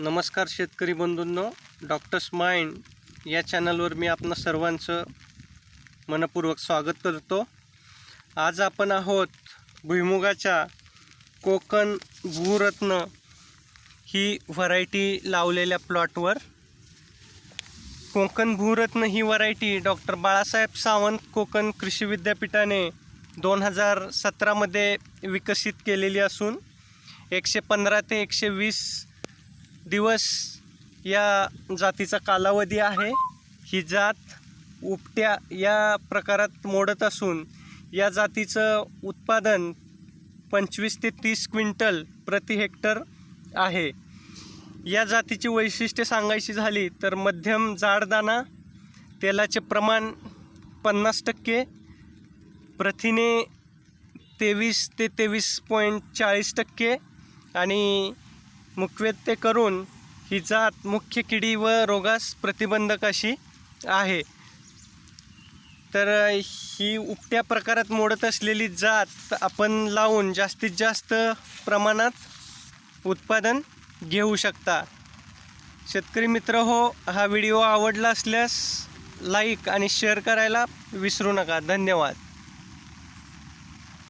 नमस्कार शेतकरी बंधूंनो doctors mind या चॅनलवर मी आपणा सर्वांचं मनपूर्वक स्वागत करतो. आज आपण आहोत भुईमुगाच्या कोकण भूरत्न ही व्हरायटी लावलेल्या प्लॉटवर कोकण भूरत्न ही व्हरायटी डॉक्टर बाळासाहेब सावंत कोकण कृषी विद्यापीठाने दोन हजार सतरामध्ये विकसित केलेली असून एकशे पंधरा ते एकशे वीस दिवस या जातीचा कालावधी आहे. ही जात उपट्या या प्रकारात मोडत असून या जातीचं उत्पादन पंचवीस ते तीस क्विंटल प्रति हेक्टर आहे. या जातीची वैशिष्ट्ये सांगायची झाली तर मध्यम जाडदाणा तेलाचे प्रमाण पन्नास टक्के प्रथिने तेवीस ते तेवीस पॉईंट चाळीस टक्के आणि मुख्यत्वे करून ही जात मुख्य किडी व रोगास प्रतिबंधक अशी आहे. तर ही उपट्या प्रकारात मोडत असलेली जात आपण लावून जास्तीत जास्त प्रमाणात उत्पादन घेऊ शकता. शेतकरी मित्र हो हा व्हिडिओ आवडला असल्यास लाईक आणि शेअर करायला विसरू नका. धन्यवाद.